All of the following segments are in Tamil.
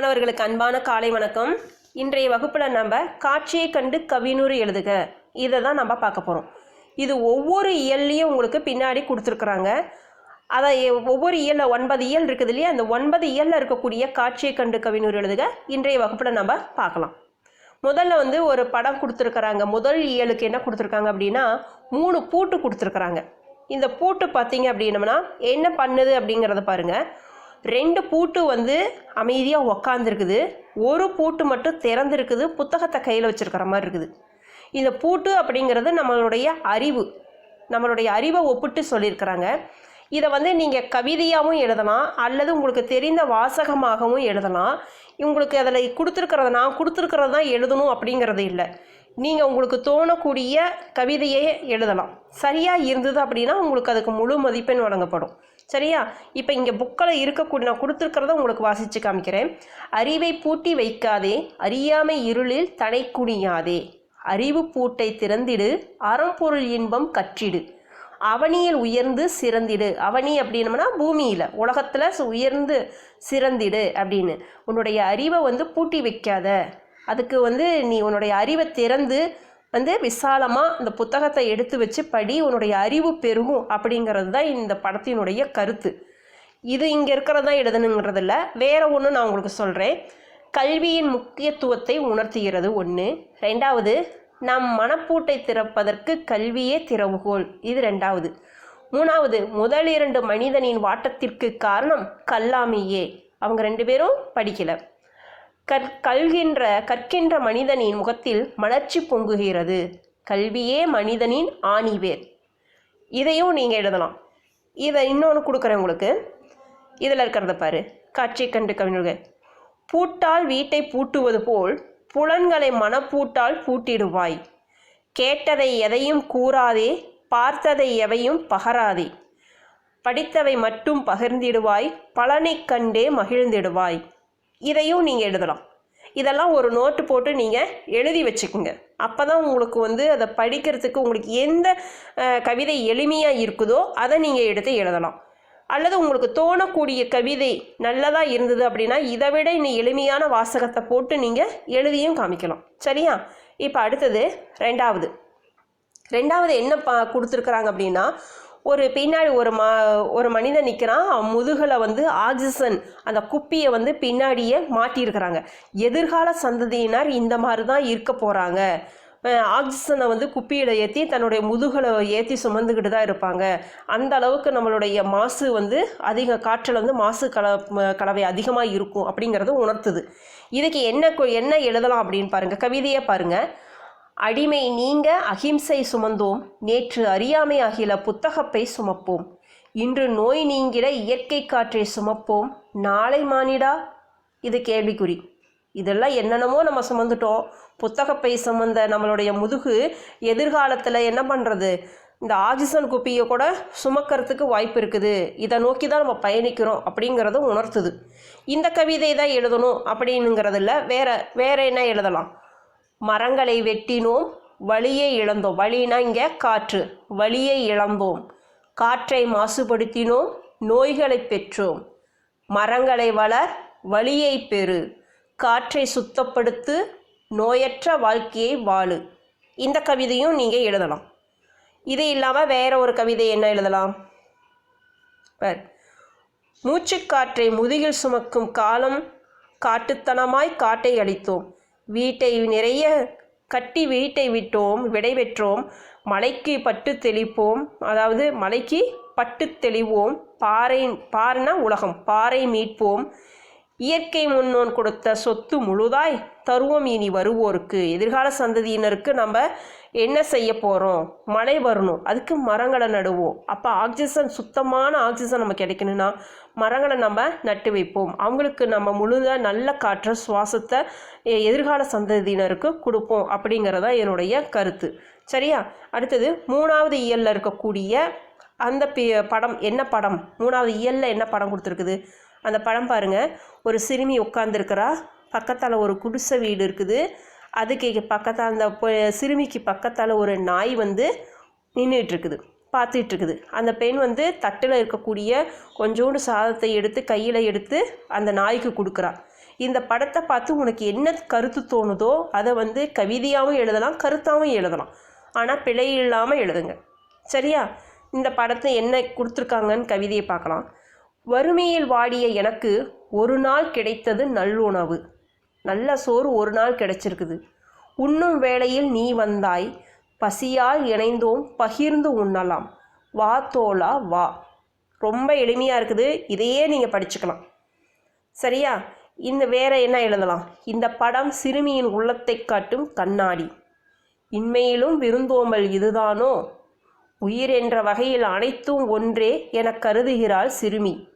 மாணவர்களுக்கு அன்பான காலை வணக்கம். இன்றைய வகுப்பில் நம்ம காட்சியை கண்டு கவினூறு எழுதுக. இதை தான் நம்ம பார்க்க போகிறோம் இது ஒவ்வொரு இயல்லையும் உங்களுக்கு பின்னாடி கொடுத்துருக்குறாங்க. அதை ஒவ்வொரு இயலில் ஒன்பது இயல் இருக்குது இல்லையா? அந்த ஒன்பது இயலில் இருக்கக்கூடிய காட்சியை கண்டு கவினூறு எழுதுக. இன்றைய வகுப்பில் நம்ம பார்க்கலாம். முதல்ல வந்து ஒரு படம் கொடுத்துருக்குறாங்க. முதல் இயலுக்கு என்ன கொடுத்துருக்காங்க அப்படின்னா மூணு பூட்டு கொடுத்துருக்குறாங்க. இந்த பூட்டு பார்த்தீங்க அப்படின்னம்னா என்ன பண்ணுது அப்படிங்கிறத பாருங்கள் ரெண்டு பூட்டு வந்து அமைதியாக உக்காந்துருக்குது. ஒரு பூட்டு மட்டும் திறந்துருக்குது. புத்தகத்தை கையில் வச்சுருக்கிற மாதிரி இருக்குது. இந்த பூட்டு அப்படிங்கிறது நம்மளுடைய அறிவு. நம்மளுடைய அறிவை ஒப்பிட்டு சொல்லியிருக்கிறாங்க. இதை வந்து நீங்கள் கவிதையாகவும் எழுதலாம். அல்லது உங்களுக்கு தெரிந்த வாசகமாகவும் எழுதலாம். உங்களுக்கு அதில் கொடுத்துருக்கிறத நான் கொடுத்துருக்கிறது தான் எழுதணும் அப்படிங்கிறது இல்லை. நீங்கள் உங்களுக்கு தோணக்கூடிய கவிதையை எழுதலாம். சரியாக இருந்தது அப்படின்னா உங்களுக்கு அதுக்கு முழு மதிப்பெண் வழங்கப்படும். சரியா? இப்போ இங்கே புக்கில் இருக்கக்கூடிய நான் கொடுத்துருக்கிறத உங்களுக்கு வாசித்து காமிக்கிறேன். அறிவை பூட்டி வைக்காதே அறியாமை இருளில் தனை குனியாதே. அறிவு பூட்டை திறந்திடு அறம்பொருள் இன்பம் கற்றிடு. அவனியில் உயர்ந்து சிறந்திடு. அவனி அப்படின்னம்னா பூமியில் உலகத்தில் உயர்ந்து சிறந்திடு அப்படின்னு. உன்னுடைய அறிவை வந்து பூட்டி வைக்காத. அதுக்கு வந்து நீ உன்னுடைய அறிவை திறந்து வந்து விசாலமாக இந்த புத்தகத்தை எடுத்து வச்சு படி உன்னுடைய அறிவு பெருகும் அப்படிங்கிறது தான் இந்த படத்தினுடைய கருத்து. இது இங்கே இருக்கிறதா எழுதணுங்கிறது இல்லை. வேறு ஒன்று நான் உங்களுக்கு சொல்கிறேன் கல்வியின் முக்கியத்துவத்தை உணர்த்துகிறது ஒன்று ரெண்டாவது நம் மனப்பூட்டை திறப்பதற்கு கல்வியே திறவுகோல் இது ரெண்டாவது. மூணாவது முதல் இரண்டு மனிதனின் வாட்டத்திற்கு காரணம் கல்லாமையே. அவங்க ரெண்டு பேரும் படிக்கலை. கற் கல்கின்ற கற்கின்ற மனிதனின் முகத்தில் மலர்ச்சி பொங்குகிறது. கல்வியே மனிதனின் ஆணிவேர் இதையும் நீங்கள் எழுதலாம். இதை இன்னொன்று கொடுக்குறேன் உங்களுக்கு. இதில் இருக்கிறத பாரு. காட்சி கண்டு கவிஞர்கள். பூட்டால் வீட்டை பூட்டுவது போல் புலன்களை மனப்பூட்டால் பூட்டிடுவாய். கேட்டதை எதையும் கூறாதே பார்த்ததை எவையும் பகராதே. படித்தவை மட்டும் பகிர்ந்திடுவாய் பலனைக் கண்டே மகிழ்ந்திடுவாய். இதையும் நீங்கள் எழுதலாம். இதெல்லாம் ஒரு நோட்டு போட்டு நீங்கள் எழுதி வச்சுக்கோங்க. அப்போ தான் உங்களுக்கு வந்து அதை படிக்கிறதுக்கு உங்களுக்கு எந்த கவிதை எளிமையாக இருக்குதோ அதை நீங்கள் எடுத்து எழுதலாம். அல்லது உங்களுக்கு தோணக்கூடிய கவிதை நல்லதாக இருந்தது அப்படின்னா இதை விட இன்னும் எளிமையான வாசகத்தை போட்டு நீங்கள் எழுதியும் காமிக்கலாம். சரியா? இப்போ அடுத்தது ரெண்டாவது. ரெண்டாவது என்ன பா கொடுத்துருக்குறாங்க அப்படின்னா ஒரு பின்னாடி ஒரு ம ஒரு மனிதன் நிற்கிறான் அவன் முதுகில் வந்து ஆக்சிஜன் அந்த குப்பியை வந்து பின்னாடியே மாட்டியிருக்கிறாங்க. எதிர்கால சந்ததியினர் இந்த மாதிரி தான் இருக்க போகிறாங்க ஆக்சிஜனை வந்து குப்பியில் ஏற்றி தன்னுடைய முதுகலை ஏற்றி சுமந்துக்கிட்டு தான் இருப்பாங்க. அந்த அளவுக்கு நம்மளுடைய மாசு வந்து அதிக காற்றில் வந்து மாசு கல கலவை அதிகமாக இருக்கும் அப்படிங்கிறது உணர்த்துது. இதுக்கு என்ன கொ- என்ன எழுதலாம் அப்படின்னு பாருங்கள் கவிதையை பாருங்கள் அடிமை நீங்க அகிம்சை சுமந்தோம் நேற்று அறியாமை அகில புத்தகப்பை சுமப்போம். இன்று நோய் நீங்கிட இயற்கை காற்றை சுமப்போம். நாளை மானிடா? இது கேள்விக்குறி. இதெல்லாம் என்னென்னமோ நம்ம சுமந்துட்டோம். புத்தகப்பை சுமந்த நம்மளுடைய முதுகு எதிர்காலத்தில் என்ன பண்ணுறது இந்த ஆக்சிஜன் குப்பியை கூட சுமக்கிறதுக்கு வாய்ப்பு இருக்குது. இதை நோக்கி தான் நம்ம பயணிக்கிறோம் அப்படிங்கிறத உணர்த்துது. இந்த கவிதை தான் எழுதணும் அப்படின்னுங்கிறதில்ல வேற வேற என்ன எழுதலாம்? மரங்களை வெட்டினோம் வழியை இழந்தோம். வழினா இங்கே காற்று. வழியை இழந்தோம். காற்றை மாசுபடுத்தினோம் நோய்களை பெற்றோம். மரங்களை வளர் வழியை பெறு. காற்றை சுத்தப்படுத்து நோயற்ற வாழ்க்கையை வாழு. இந்த கவிதையும் நீங்கள் எழுதலாம். இது இல்லாமல் வேற ஒரு கவிதை என்ன எழுதலாம்? மூச்சுக்காற்றை முதுகில் சுமக்கும் காலம் காட்டுத்தனமாய் காட்டை அளித்தோம் வீட்டை நிறைய கட்டி வீட்டை விட்டோம் விடை பெற்றோம். மலைக்கு பட்டு தெளிப்போம். அதாவது மலைக்கு பட்டு தெளிவோம். பாறை பாறைனா உலகம் பாறை மீட்போம். இயற்கை முன்னோன் கொடுத்த சொத்து முழுதாய் தருவோம் இனி வருவோருக்கு. எதிர்கால சந்ததியினருக்கு நம்ம என்ன செய்ய போகிறோம் மழை வரணும். அதுக்கு மரங்களை நடுவோம். அப்போ ஆக்சிஜன் சுத்தமான ஆக்சிஜன் நம்ம கிடைக்கணும்னா மரங்களை நம்ம நட்டு வைப்போம். அவங்களுக்கு நம்ம முழுத நல்ல காற்ற சுவாசத்தை எதிர்கால சந்ததியினருக்கு கொடுப்போம் அப்படிங்கிறதா என்னுடைய கருத்து. சரியா? அடுத்தது மூணாவது இயலில் இருக்கக்கூடிய அந்த பி படம் என்ன படம்? மூணாவது இயலில் என்ன படம் கொடுத்துருக்குது? அந்த படம் பாருங்க. ஒரு சிறுமி உட்காந்துருக்கிறா பக்கத்தால் ஒரு குடிசை வீடு இருக்குது. அதுக்கு பக்கத்தால் அந்த சிறுமிக்கு பக்கத்தால் ஒரு நாய் வந்து நின்றுட்டுருக்குது பார்த்துட்டு இருக்குது அந்த பெண் வந்து தட்டில் இருக்கக்கூடிய கொஞ்சோண்டு சாதத்தை எடுத்து கையில் எடுத்து அந்த நாய்க்கு கொடுக்குறா. இந்த படத்தை பார்த்து உனக்கு என்ன கருத்து தோணுதோ அதை வந்து கவிதையாகவும் எழுதலாம் கருத்தாகவும் எழுதலாம். ஆனால் பிழை இல்லாமல் எழுதுங்க. சரியா? இந்த படத்தை என்ன கொடுத்துருக்காங்கன்னு கவிதையை பார்க்கலாம். வறுமையில் வாடிய எனக்கு ஒரு நாள் கிடைத்தது நல்லுணவு. நல்ல சோறு ஒரு நாள் கிடைச்சிருக்குது. உண்ணும் வேளையில் நீ வந்தாய். பசியால் இணைந்தோம் பகிர்ந்து உண்ணலாம். வா தோலா வா. ரொம்ப எளிமையாக இருக்குது. இதையே நீங்கள் படிச்சுக்கலாம். சரியா? இந்த வேற என்ன எழுதலாம்? இந்த படம் சிறுமியின் உள்ளத்தை காட்டும் கண்ணாடி. இன்மையிலும் விருந்தோம்பல் இதுதானோ? உயிர் என்ற வகையில் அனைத்தும் ஒன்றே என கருதுகிறாள் சிறுமி.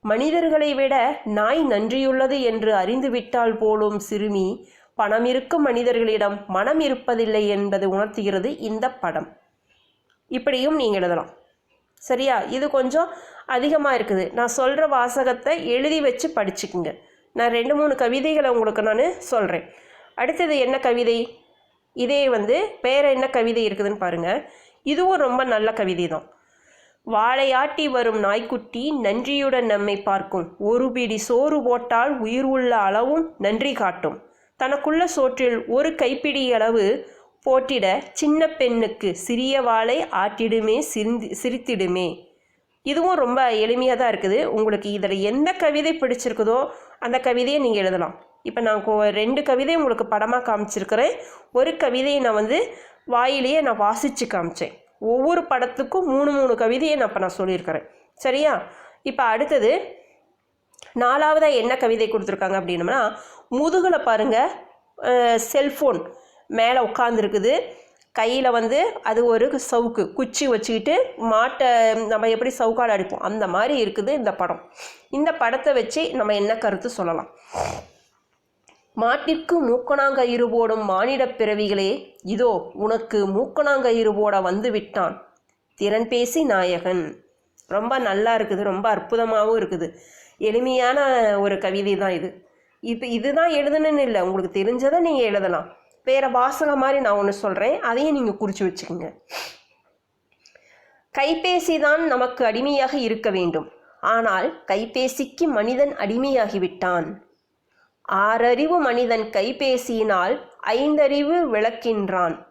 மனிதர்களை விட நாய் நன்றியுள்ளது என்று அறிந்துவிட்டால் போலும் சிறுமி பணம் இருக்கும் மனிதர்களிடம் மனம் இருப்பதில்லை என்பது உணர்த்துகிறது இந்த படம். இப்படியும் நீங்கள் எழுதலாம். சரியா? இது கொஞ்சம் அதிகமாக இருக்குது. நான் சொல்கிற வாசகத்தை எழுதி வச்சு படிச்சுக்குங்க. நான் ரெண்டு மூணு கவிதைகளை உங்களுக்கு நான் சொல்கிறேன் அடுத்தது என்ன கவிதை? இதே வந்து வேற என்ன கவிதை இருக்குதுன்னு பாருங்கள் இதுவும் ரொம்ப நல்ல கவிதை தான் வாழையாட்டி வரும் நாய்க்குட்டி நன்றியுடன் நம்மை பார்க்கும். ஒரு பிடி சோறு போட்டால் உயிர் உள்ள அளவும் நன்றி காட்டும். தனக்குள்ள சோற்றில் ஒரு கைப்பிடியளவு போட்டிட சின்ன பெண்ணுக்கு சிறிய வாளை ஆட்டிடுமே சிரிந்து சிரித்திடுமே. இதுவும் ரொம்ப எளிமையாக தான் இருக்குது. உங்களுக்கு இதில் எந்த கவிதை பிடிச்சிருக்குதோ அந்த கவிதையை நீங்கள் எழுதலாம். இப்போ நான் ரெண்டு கவிதை உங்களுக்கு படமாக காமிச்சிருக்கிறேன். ஒரு கவிதையை நான் வந்து வாயிலேயே நான் வாசித்து காமிச்சேன். ஒவ்வொரு படத்துக்கும் மூணு மூணு கவிதையை நான் இப்போ நான் சொல்லியிருக்கிறேன். சரியா? இப்போ அடுத்தது நாலாவதாக என்ன கவிதை கொடுத்துருக்காங்க அப்படின்னம்னா முதுகில் பாருங்கள் செல்ஃபோன் மேலே உட்காந்துருக்குது கையில் வந்து அது ஒரு சவுக்கு குச்சி வச்சுக்கிட்டு மாட்டை நம்ம எப்படி சவுக்காடு அடிப்போம் அந்த மாதிரி இருக்குது இந்த படம். இந்த படத்தை வச்சு நம்ம என்ன கருத்து சொல்லலாம்? மாட்டிற்கு மூக்கணாங்கயிறு போடும் மானிட பிறவிகளே இதோ உனக்கு மூக்கணாங்கயிறு போட வந்து விட்டான் திறன் பேசி நாயகன். ரொம்ப நல்லா இருக்குது ரொம்ப அற்புதமாகவும் இருக்குது. எளிமையான ஒரு கவிதை தான் இது. இப்போ இதுதான் எழுதணும்னு இல்லை. உங்களுக்கு தெரிஞ்சதை நீங்கள் எழுதலாம். வேறு வாசகம் மாதிரி நான் ஒன்று சொல்கிறேன் அதையும் நீங்கள் குறித்து வச்சுக்கோங்க. கைபேசி தான் நமக்கு அடிமையாக இருக்க வேண்டும். ஆனால் கைபேசிக்கு மனிதன் அடிமையாகிவிட்டான். ஆறறிவு மனிதன் கைபேசியினால் ஐந்தறிவு விளக்கின்றான்.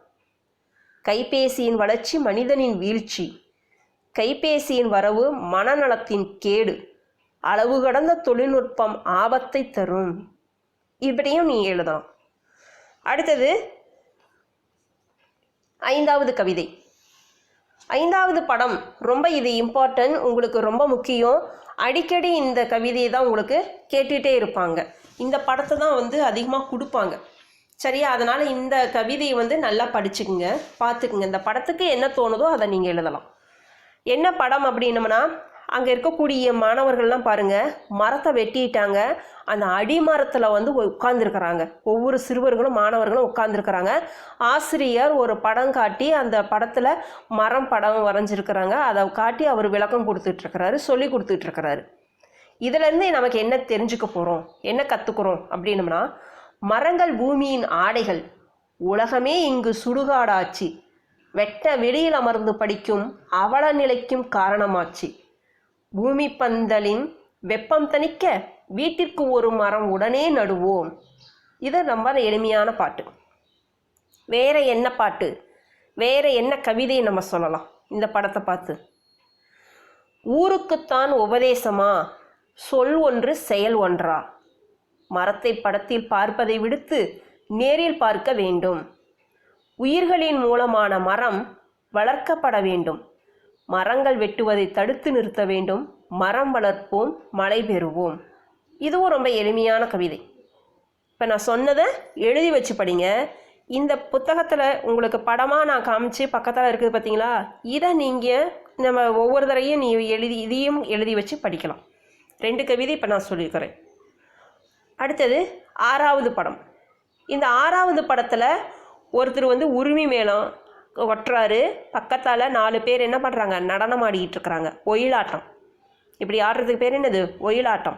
கைபேசியின் வளர்ச்சி மனிதனின் வீழ்ச்சி. கைபேசியின் வரவு மனநலத்தின் கேடு. அளவு கடந்த தொழில்நுட்பம் ஆபத்தை தரும். இப்படியும் நீ எழுதலாம். அடுத்தது ஐந்தாவது கவிதை. ஐந்தாவது படம் ரொம்ப இது இம்பார்ட்டன்ட் உங்களுக்கு ரொம்ப முக்கியம். அடிக்கடி இந்த கவிதையை தான் உங்களுக்கு கேட்டுகிட்டே இருப்பாங்க. இந்த படத்தை தான் வந்து அதிகமாக கொடுப்பாங்க. சரியா? அதனால் இந்த கவிதையை வந்து நல்லா படிச்சுக்குங்க பார்த்துக்குங்க. இந்த படத்துக்கு என்ன தோணுதோ அதை நீங்கள் எழுதலாம். என்ன படம் அப்படின்னம்னா அங்கே இருக்கக்கூடிய மாணவர்கள்லாம் பாருங்கள் மரத்தை வெட்டிட்டாங்க. அந்த அடிமரத்தில் வந்து உட்காந்துருக்குறாங்க ஒவ்வொரு சிறுவர்களும் மாணவர்களும் உட்காந்துருக்குறாங்க ஆசிரியர் ஒரு படம் காட்டி அந்த படத்தில் மரம் படம் வரைஞ்சிருக்கிறாங்க. அதை காட்டி அவர் விளக்கம் கொடுத்துட்ருக்கிறாரு சொல்லி கொடுத்துட்ருக்கிறாரு. இதுலேருந்து நமக்கு என்ன தெரிஞ்சுக்க போகிறோம் என்ன கற்றுக்குறோம் அப்படின்னம்னா மரங்கள் பூமியின் ஆடைகள். உலகமே இங்கு சுடுகாடாச்சு. வெட்ட வெளியில் அமர்ந்து படிக்கும் அவல நிலைக்கும் காரணமாச்சு. பூமி பந்தலின் வெப்பம் தணிக்க வீட்டிற்கு ஒரு மரம் உடனே நடுவோம். இது ரொம்ப எளிமையான பாட்டு. வேற என்ன பாட்டு? வேற என்ன கவிதை நம்ம சொல்லலாம். இந்த படத்தை பார்த்து. ஊருக்குத்தான் உபதேசமா? சொல் ஒன்று செயல் ஒன்றா? மரத்தை படத்தில் பார்ப்பதை விடுத்து நேரில் பார்க்க வேண்டும். உயிர்களின் மூலமான மரம் வளர்க்கப்பட வேண்டும். மரங்கள் வெட்டுவதை தடுத்து நிறுத்த வேண்டும். மரம் வளர்ப்போம் மழை பெறுவோம். இதுவும் ரொம்ப எளிமையான கவிதை. இப்போ நான் சொன்னதை எழுதி வச்சு படிங்க. இந்த புத்தகத்தில் உங்களுக்கு படமாக நான் காமிச்சு பக்கத்தில் இருக்குது பார்த்தீங்களா இதை நீங்கள் நம்ம ஒவ்வொரு தடையும் நீ எழுதி இதையும் எழுதி வச்சு படிக்கலாம். ரெண்டு கவிதை இப்போ நான் சொல்லியிருக்கிறேன் அடுத்தது ஆறாவது படம். இந்த ஆறாவது படத்தில் ஒருத்தர் வந்து உரிமை மேளம் ஒட்டுறாரு. பக்கத்தால் நாலு பேர் என்ன பண்ணுறாங்க நடனம் ஆடிக்கிட்டு இருக்கிறாங்க ஒயிலாட்டம். இப்படி ஆடுறதுக்கு பேர் என்னது? ஒயிலாட்டம்.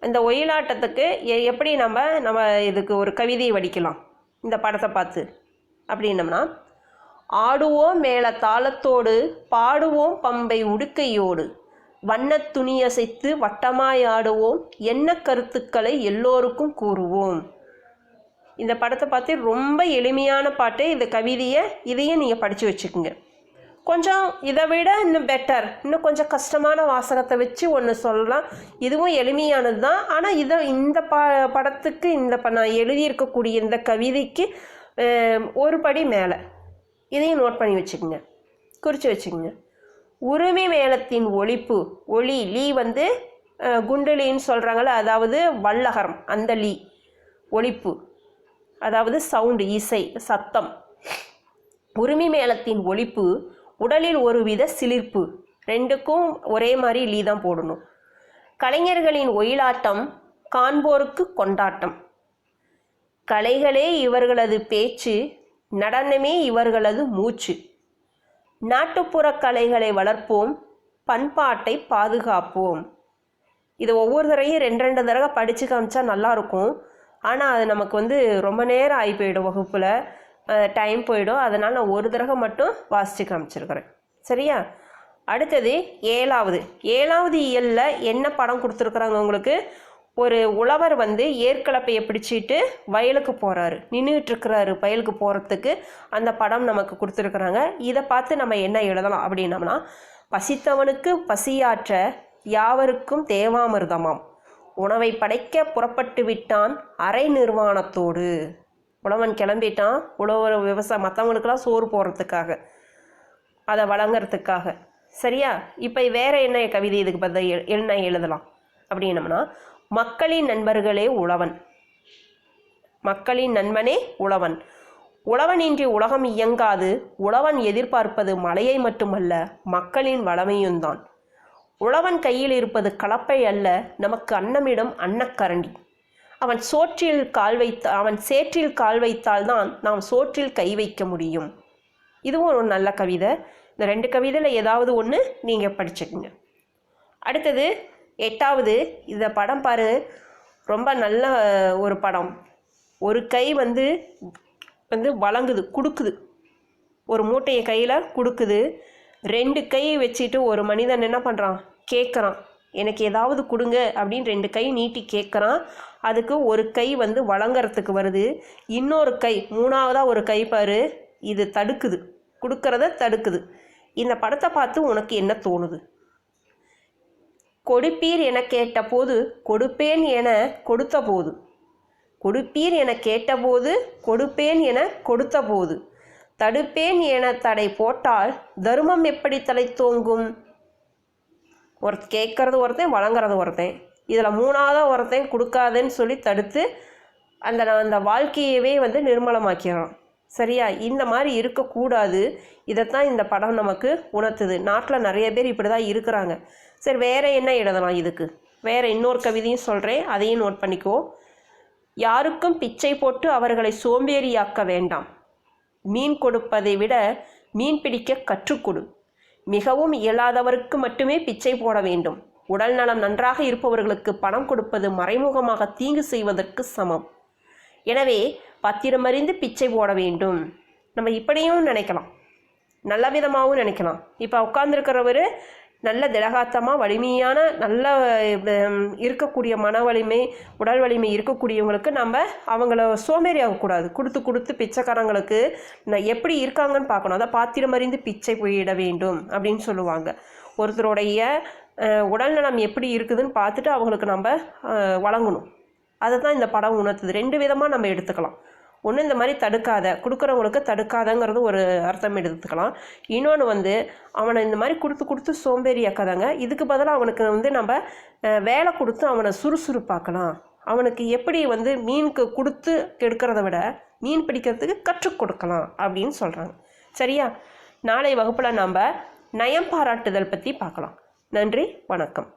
இந்த ஒயிலாட்டத்துக்கு எ- எப்படி நம்ம நம்ம இதுக்கு ஒரு கவிதை வடிக்கலாம்? இந்த படத்தை பார்த்து. அப்படின்னம்னா ஆடுவோம் மேல தாளத்தோடு பாடுவோம் பம்பை உடுக்கையோடு. வண்ணத் துணியசைத்து வட்டமாய் ஆடுவோம். என்ன கருத்துக்களை எல்லோருக்கும் கூறுவோம். இந்த படத்தை பார்த்து ரொம்ப எளிமையான பாட்டு இந்த கவிதையை இதையும் நீங்கள் படித்து வச்சுக்கோங்க. கொஞ்சம் இதை விட இன்னும் பெட்டர் இன்னும் கொஞ்சம் கஷ்டமான வாசகத்தை வச்சு ஒன்று சொல்லலாம். இதுவும் எளிமையானது தான். ஆனால் இதை இந்த ப படத்துக்கு இந்த ப நான் எழுதியிருக்கக்கூடிய இந்த கவிதைக்கு ஒரு படி மேலே. இதையும் நோட் பண்ணி வச்சுக்கோங்க. குறித்து வச்சுக்கோங்க. உரிமை மேளத்தின் ஒழிப்பு ஒளி லீ வந்து குண்டுலின்னு குண்டலின்னு அதாவது வல்லகரம் அந்த லீ. ஒழிப்பு அதாவது சவுண்டு இசை சத்தம். உரிமை மேளத்தின் ஒழிப்பு உடலில் ஒருவித சிலிர்ப்பு. ரெண்டுக்கும் ஒரே மாதிரி லீ தான் போடணும். கலைஞர்களின் ஒயிலாட்டம் காண்போருக்கு கொண்டாட்டம். கலைகளே இவர்களது பேச்சு நடனமே இவர்களது மூச்சு. நாட்டுப்புற கலைகளை வளர்ப்போம் பண்பாட்டை பாதுகாப்போம். இதை ஒவ்வொரு தடவையும் ரெண்டு ரெண்டு தடவை படித்து காமிச்சா நல்லாயிருக்கும் ஆனால் அது நமக்கு வந்து ரொம்ப நேரம் ஆகி போயிடும் வகுப்பில். டைம் போயிடும். அதனால் நான் ஒரு தடவை மட்டும் வாசித்து காமிச்சிருக்கிறேன். சரியா? அடுத்தது ஏழாவது. ஏழாவது இயலில் என்ன படம் கொடுத்துருக்குறாங்க உங்களுக்கு? ஒரு உழவர் வந்து ஏற்கலப்பையை பிடிச்சிட்டு வயலுக்கு போகிறாரு நின்றுட்டுருக்கிறாரு வயலுக்கு போகிறதுக்கு அந்த படம் நமக்கு கொடுத்துருக்குறாங்க. இதை பார்த்து நம்ம என்ன எழுதலாம் அப்படின்னம்னா பசித்தவனுக்கு பசியாற்ற யாவருக்கும் தேவாமிர்தமாம். உணவை படைக்க புறப்பட்டு விட்டான் அரை நிர்வாணத்தோடு. உழவன் கிளம்பிட்டான். உழவர் விவசாயம் மற்றவங்களுக்கெல்லாம் சோறு போடுறதுக்காக அதை வழங்குறதுக்காக. சரியா? இப்போ வேற என்ன கவிதை இதுக்கு பதில் எ- என்ன எழுதலாம்? அப்படின்னம்னா மக்களின் நண்பர்களே உழவன். மக்களின் நண்பனே உழவன். உழவனின்றி உலகம் இயங்காது. உழவன் எதிர்பார்ப்பது மழையை மட்டுமல்ல மக்களின் வளமையும்தான். உழவன் கையில் இருப்பது கலப்பை அல்ல நமக்கு அன்னமிடம் அன்னக்கரண்டி. அவன் சோற்றில் கால் வைத்த அவன் சேற்றில் கால் வைத்தால்தான் நாம் சோற்றில் கை வைக்க முடியும். இதுவும் ஒரு நல்ல கவிதை. இந்த ரெண்டு கவிதையில் ஏதாவது ஒன்று நீங்கள் படிச்சுக்குங்க. அடுத்தது எட்டாவது இந்த படம் பாரு ரொம்ப நல்ல ஒரு படம். ஒரு கை வந்து வந்து வழங்குது கொடுக்குது. ஒரு மூட்டையை கையில் கொடுக்குது. ரெண்டு கையை வச்சுட்டு ஒரு மனிதன் என்ன பண்ணுறான் கேட்குறான் எனக்கு ஏதாவது கொடுங்க அப்படின்னு ரெண்டு கை நீட்டி கேட்குறான் அதுக்கு ஒரு கை வந்து வழங்குறதுக்கு வருது. இன்னொரு கை மூணாவதாக ஒரு கை பாரு. இது தடுக்குது. கொடுக்கறத தடுக்குது. இந்த படத்தை பார்த்து உனக்கு என்ன தோணுது? கொடுப்பீர் என கேட்டபோது கொடுப்பேன் என கொடுத்த போது கொடுப்பீர் என கேட்டபோது கொடுப்பேன் என கொடுத்த போது தடுப்பேன் என தடை போட்டால் தர்மம் எப்படி தலை தோங்கும்? ஒரு கேட்கறது ஒருத்தன் வழங்குறது ஒருத்தன். இதில் மூணாவதாக ஒருத்தன் கொடுக்காதேன்னு சொல்லி தடுத்து அந்த அந்த வாழ்க்கையவே வந்து நிர்மலமாக்கிறான். சரியா? இந்த மாதிரி இருக்கக்கூடாது. இதைத்தான் இந்த படம் நமக்கு உணர்த்துது. நாட்டில் நிறைய பேர் இப்படி தான் இருக்கிறாங்க. சரி வேறு என்ன எழுதலாம் இதுக்கு? வேற இன்னொரு கவிதையும் சொல்கிறேன் அதையும் நோட் பண்ணிக்கோ. யாருக்கும் பிச்சை போட்டு அவர்களை சோம்பேறியாக்க வேண்டாம். மீன் கொடுப்பதை விட மீன் பிடிக்க கற்றுக்கொடு மிகவும் இயலாதவருக்கு மட்டுமே பிச்சை போட வேண்டும். உடல் நலம் நன்றாக இருப்பவர்களுக்கு பணம் கொடுப்பது மறைமுகமாக தீங்கு செய்வதற்கு சமம். எனவே பத்திரமறிந்து பிச்சை போட வேண்டும். நம்ம இப்படியும் நினைக்கலாம். நல்ல விதமாகவும் நினைக்கலாம். இப்போ உட்காந்துருக்கிறவர் நல்ல திடகாத்தமாக வலிமையான நல்ல இருக்கக்கூடிய மன வலிமை உடல் வலிமை இருக்கக்கூடியவங்களுக்கு நம்ம அவங்கள சோம்பேறி ஆகக்கூடாது கொடுத்து கொடுத்து பிச்சைக்காரங்களுக்கு நான் எப்படி இருக்காங்கன்னு பார்க்கணும். அதை பாத்திரம் அறிந்து பிச்சை போயிட வேண்டும் அப்படின்னு சொல்லுவாங்க. ஒருத்தருடைய உடல்நலம் எப்படி இருக்குதுன்னு பார்த்துட்டு அவங்களுக்கு நம்ம வழங்கணும். அதை தான் இந்த படம் உணர்த்துது. ரெண்டு விதமாக நம்ம எடுத்துக்கலாம். ஒன்று இந்த மாதிரி தடுக்காத கொடுக்குறவங்களுக்கு தடுக்காதங்கிறது ஒரு அர்த்தம் எடுத்துக்கலாம். இன்னொன்று வந்து அவனை இந்த மாதிரி கொடுத்து கொடுத்து சோம்பேறியாக்காதாங்க. இதுக்கு பதிலாக அவனுக்கு வந்து நம்ம வேலை கொடுத்து அவனை சுறுசுறுப்பாக்கலாம். அவனுக்கு எப்படி வந்து மீனுக்கு கொடுத்து கெடுக்கிறத விட மீன் பிடிக்கிறதுக்கு கற்றுக் கொடுக்கலாம் அப்படின்னு சொல்கிறாங்க சரியா? நாளை வகுப்பில் நாம் நயம் பாராட்டுதல் பற்றி பார்க்கலாம். நன்றி வணக்கம்.